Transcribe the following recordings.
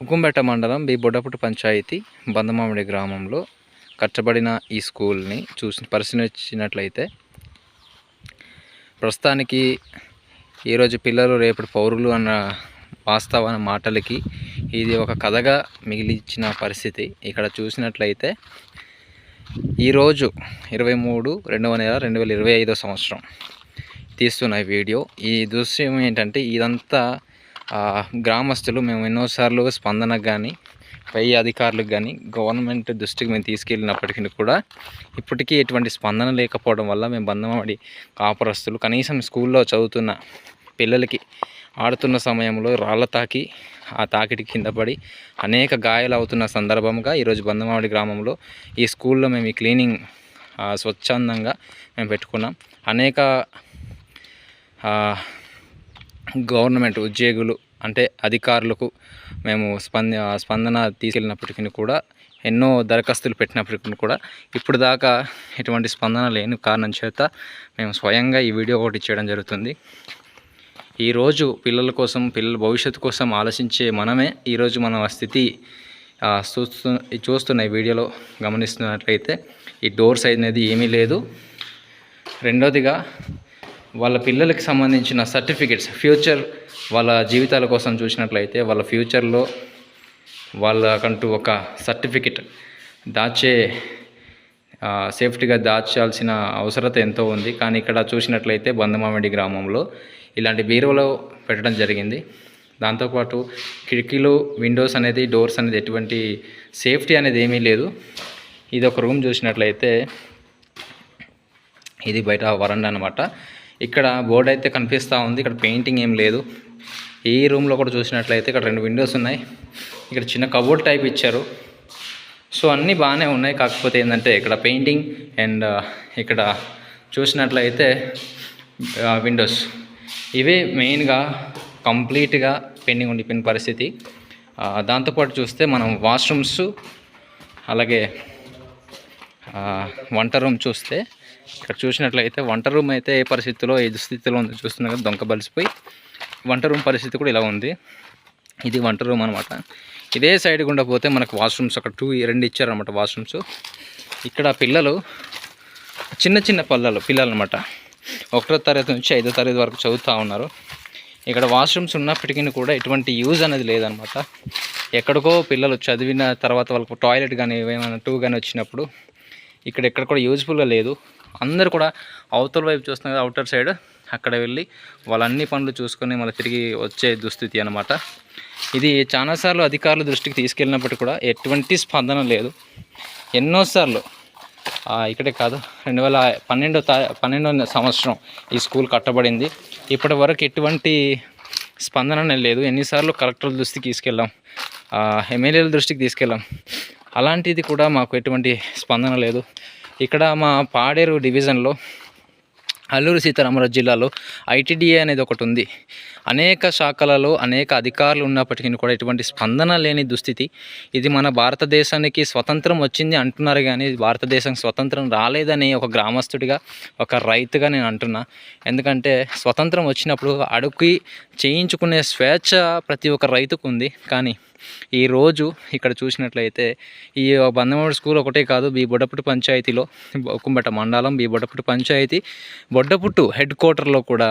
ఉక్కుంపేట మండలం బి బొడ్డపుట్టు పంచాయతీ బందమామిడి గ్రామంలో కట్టబడిన ఈ స్కూల్ని చూసి పరిశీలించినట్లయితే ప్రస్తుతానికి ఈరోజు పిల్లలు రేపటి పౌరులు అన్న వాస్తవ మాటలకి ఇది ఒక కథగా మిగిలిచ్చిన పరిస్థితి. ఇక్కడ చూసినట్లయితే ఈరోజు ఇరవై మూడు రెండవ నెల రెండు వేల ఇరవై ఐదో సంవత్సరం తీస్తున్న ఈ వీడియో. ఈ దృశ్యం ఏంటంటే ఇదంతా గ్రామస్తులు మేము ఎన్నోసార్లు స్పందనకు కానీ పై అధికారులకు కానీ గవర్నమెంట్ దృష్టికి మేము తీసుకెళ్ళినప్పటికీ కూడా ఇప్పటికీ ఎటువంటి స్పందన లేకపోవడం వల్ల మేము బంధమడి కాపురస్తులు కనీసం స్కూల్లో చదువుతున్న పిల్లలకి ఆడుతున్న సమయంలో రాళ్ళ తాకి ఆ తాకిడి కింద పడి అనేక గాయాలు అవుతున్న సందర్భంగా ఈరోజు బంధమావడి గ్రామంలో ఈ స్కూల్లో మేము ఈ క్లీనింగ్ స్వచ్ఛందంగా మేము పెట్టుకున్నాం. అనేక గవర్నమెంట్ ఉద్యోగులు అంటే అధికారులకు మేము స్పంద స్పందన తీసుకెళ్ళినప్పటికీ కూడా ఎన్నో దరఖాస్తులు పెట్టినప్పటికీ కూడా ఇప్పుడు దాకా ఎటువంటి స్పందన లేని కారణం చేత మేము స్వయంగా ఈ వీడియో ఒకటి చేయడం జరుగుతుంది. ఈరోజు పిల్లల కోసం పిల్లల భవిష్యత్తు కోసం ఆలోచించే మనమే ఈరోజు మన స్థితి చూస్తు చూస్తున్న ఈ వీడియోలో గమనిస్తున్నట్లయితే ఈ డోర్స్ అనేది ఏమీ లేదు. రెండోదిగా వాళ్ళ పిల్లలకి సంబంధించిన సర్టిఫికెట్స్ ఫ్యూచర్ వాళ్ళ జీవితాల కోసం చూసినట్లయితే వాళ్ళ ఫ్యూచర్లో వాళ్ళకంటూ ఒక సర్టిఫికెట్ దాచే సేఫ్టీగా దాచాల్సిన అవసరత ఎంతో ఉంది. కానీ ఇక్కడ చూసినట్లయితే బంధమామిడి గ్రామంలో ఇలాంటి బీరువలో పెట్టడం జరిగింది. దాంతోపాటు కిటికీలు విండోస్ అనేది డోర్స్ అనేది ఎటువంటి సేఫ్టీ అనేది ఏమీ లేదు. ఇది ఒక రూమ్ చూసినట్లయితే ఇది బయట వరండా అనమాట ఇక్కడ బోర్డు అయితే కనిపిస్తూ ఉంది. ఇక్కడ పెయింటింగ్ ఏం లేదు. ఈ రూమ్లో కూడా చూసినట్లయితే ఇక్కడ రెండు విండోస్ ఉన్నాయి. ఇక్కడ చిన్న కబోర్డ్ టైప్ ఇచ్చారు. సో అన్నీ బాగానే ఉన్నాయి. కాకపోతే ఏంటంటే ఇక్కడ పెయింటింగ్ అండ్ ఇక్కడ చూసినట్లయితే విండోస్. ఇవే మెయిన్గా కంప్లీట్గా పెండింగ్ ఉండిపోయిన పరిస్థితి. దాంతోపాటు చూస్తే మనం వాష్రూమ్స్ అలాగే వంట రూమ్ చూస్తే ఇక్కడ చూసినట్లయితే వంట రూమ్ అయితే ఏ పరిస్థితిలో ఏ స్థితిలో ఉందో చూస్తున్నాం కదా దొంగ బలిసిపోయి వంట రూమ్ పరిస్థితి కూడా ఇలా ఉంది. ఇది వంట రూమ్ అనమాట ఇదే సైడ్ గుండా పోతే మనకు వాష్రూమ్స్ ఒక టూ రెండు ఇచ్చారనమాట వాష్రూమ్స్. ఇక్కడ పిల్లలు చిన్న చిన్న పల్లలు పిల్లలు అనమాట ఒకటో తరగతి నుంచి ఐదో తరగతి వరకు చదువుతూ ఉన్నారు. ఇక్కడ వాష్రూమ్స్ ఉన్నప్పటికీ కూడా ఎటువంటి యూజ్ అనేది లేదనమాట ఎక్కడికో పిల్లలు చదివిన తర్వాత వాళ్ళకు టాయిలెట్ కానీ ఏమైనా టూ కానీ వచ్చినప్పుడు ఇక్కడ ఎక్కడ కూడా యూజ్ఫుల్గా లేదు. అందరూ కూడా అవతల వైపు చూస్తున్నారు కదా అవుటర్ సైడ్ అక్కడ వెళ్ళి వాళ్ళన్ని పనులు చూసుకొని మళ్ళీ తిరిగి వచ్చే దుస్థితి అనమాట ఇది చాలాసార్లు అధికారుల దృష్టికి తీసుకెళ్ళినప్పటికీ కూడా ఎటువంటి స్పందన లేదు. ఎన్నోసార్లు ఇక్కడే కాదు రెండు వేల పన్నెండో తా పన్నెండో సంవత్సరం ఈ స్కూల్ కట్టబడింది. ఇప్పటి వరకు ఎటువంటి స్పందన లేదు. ఎన్నిసార్లు కలెక్టర్ల దృష్టికి తీసుకెళ్ళాం ఎమ్మెల్యేల దృష్టికి తీసుకెళ్ళాం. అలాంటిది కూడా మాకు ఎటువంటి స్పందన లేదు. ఇక్కడ మా పాడేరు డివిజన్లో అల్లూరు సీతారామరాజు జిల్లాలో ఐటీడీఏ అనేది ఒకటి ఉంది. అనేక శాఖలలో అనేక అధికారులు ఉన్నప్పటికీ కూడా ఎటువంటి స్పందన లేని దుస్థితి. ఇది మన భారతదేశానికి స్వతంత్రం వచ్చింది అంటున్నారు కానీ భారతదేశం స్వతంత్రం రాలేదని ఒక గ్రామస్తుడిగా ఒక రైతుగా నేను అంటున్నా. ఎందుకంటే స్వతంత్రం వచ్చినప్పుడు అడుగుకి చేయించుకునే స్వేచ్ఛ ప్రతి ఒక్క రైతుకు ఉంది. కానీ ఈ రోజు ఇక్కడ చూసినట్లయితే ఈ బందమూడి స్కూల్ ఒకటే కాదు బి బొడ్డపుట్టు పంచాయతీలో కుంబట మండలం బి బొడ్డపుట్టు పంచాయతీ. బొడ్డపుట్టు హెడ్ క్వార్టర్లో కూడా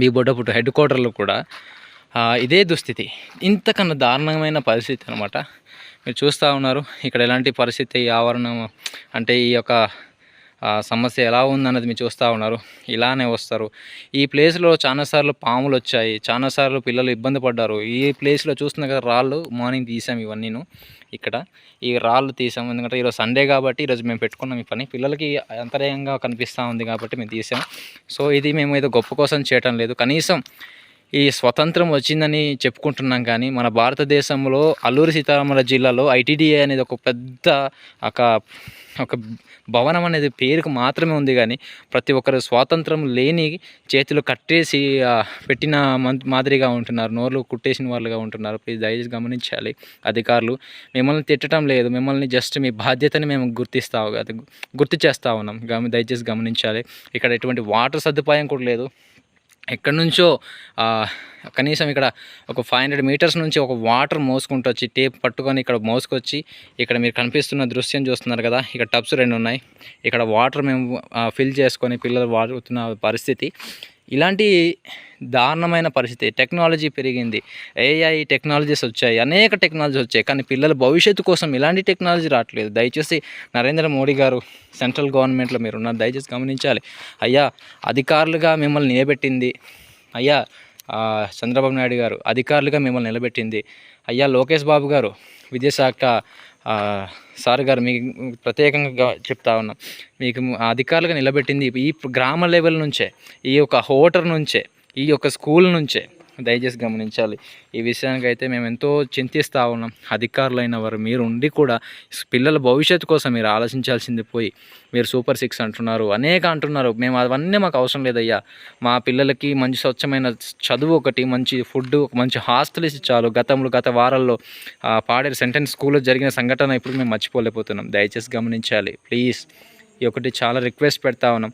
బి బొడ్డపుట్టు హెడ్ క్వార్టర్లో కూడా ఇదే దుస్థితి. ఇంతకన్నా దారుణమైన పరిస్థితి అనమాట మీరు చూస్తూ ఉన్నారు ఇక్కడ ఎలాంటి పరిస్థితి ఆవరణం అంటే ఈ యొక్క సమస్య ఎలా ఉందన్నది మీరు చూస్తూ ఉన్నారు. ఇలానే వస్తారు. ఈ ప్లేస్లో చాలాసార్లు పాములు వచ్చాయి. చాలాసార్లు పిల్లలు ఇబ్బంది పడ్డారు. ఈ ప్లేస్లో చూస్తున్న కదా రాళ్ళు మార్నింగ్ తీసాం ఇవన్నీను ఇక్కడ. ఈ రాళ్ళు తీసాం. ఎందుకంటే ఈరోజు సండే కాబట్టి ఈరోజు మేము పెట్టుకున్నాం ఈ పని. పిల్లలకి అంతర్యంగా కనిపిస్తూ ఉంది కాబట్టి మేము తీసాం. సో ఇది మేము ఏదో గొప్ప కోసం చేయటం లేదు. కనీసం ఈ స్వతంత్రం వచ్చిందని చెప్పుకుంటున్నాం కానీ మన భారతదేశంలో అల్లూరి సీతారామల జిల్లాలో ఐటీడీఏ అనేది ఒక పెద్ద ఒక ఒక భవనం అనేది పేరుకు మాత్రమే ఉంది కానీ ప్రతి ఒక్కరు స్వాతంత్రం లేని చేతులు కట్టేసి పెట్టిన మం- మాదిరిగా ఉంటున్నారు. నోర్లు కుట్టేసిన వాళ్ళుగా ఉంటున్నారు. ప్లీజ్ దయచేసి గమనించాలి అధికారులు. మిమ్మల్ని తిట్టడం లేదు. మిమ్మల్ని జస్ట్ మీ బాధ్యతని మేము గుర్తిస్తా అది గుర్తు చేస్తూ ఉన్నాం. గమ దయచేసి గమనించాలి. ఇక్కడ ఎటువంటి వాటర్ సదుపాయం కూడా లేదు. ఎక్కడి నుంచో కనీసం ఇక్కడ ఒక ఫైవ్ హండ్రెడ్ మీటర్స్ నుంచి ఒక వాటర్ మోసుకుంటూ వచ్చి టేప్ పట్టుకొని ఇక్కడ మోసుకొచ్చి ఇక్కడ మీరు కనిపిస్తున్న దృశ్యం చూస్తున్నారు కదా ఇక్కడ టబ్స్ రెండు ఉన్నాయి ఇక్కడ వాటర్ మేము ఫిల్ చేసుకొని పిల్లలు వాడుతున్న పరిస్థితి. ఇలాంటి దారుణమైన పరిస్థితి. టెక్నాలజీ పెరిగింది. ఏఐ టెక్నాలజీస్ వచ్చాయి. అనేక టెక్నాలజీ వచ్చాయి. కానీ పిల్లల భవిష్యత్తు కోసం ఇలాంటి టెక్నాలజీ రావట్లేదు. దయచేసి నరేంద్ర మోడీ గారు సెంట్రల్ గవర్నమెంట్లో మీరు ఉన్నారు దయచేసి గమనించాలి. అయ్యా అధికారులుగా మిమ్మల్ని నిలబెట్టింది. అయ్యా చంద్రబాబు నాయుడు గారు అధికారులుగా మిమ్మల్ని నిలబెట్టింది. అయ్యా లోకేష్ బాబు గారు విద్యాశాఖ సార్ గారు మీకు ప్రత్యేకంగా చెప్తా ఉన్నాం. మీకు అధికారులుగా నిలబెట్టింది ఈ గ్రామ లెవెల్ నుంచే ఈ యొక్క హోటర్ నుంచే ఈ యొక్క స్కూల్ నుంచే. దయచేసి గమనించాలి. ఈ విషయానికైతే మేము ఎంతో చింతిస్తూ ఉన్నాం. అధికారులైన వారు మీరు ఉండి కూడా పిల్లల భవిష్యత్తు కోసం మీరు ఆలోచించాల్సింది పోయి మీరు సూపర్ సిక్స్ అంటున్నారు అనేక అంటున్నారు. మేము అవన్నీ మాకు అవసరం లేదయ్యా. మా పిల్లలకి మంచి స్వచ్ఛమైన చదువు ఒకటి మంచి ఫుడ్ మంచి హాస్టల్ ఇచ్చి చాలు. గతంలో గత వారాల్లో పాడేరు సెంటెన్స్ స్కూల్లో జరిగిన సంఘటన ఇప్పుడు మేము మర్చిపోలేకపోతున్నాం. దయచేసి గమనించాలి. ప్లీజ్ ఈ ఒకటి చాలా రిక్వెస్ట్ పెడతా ఉన్నాం.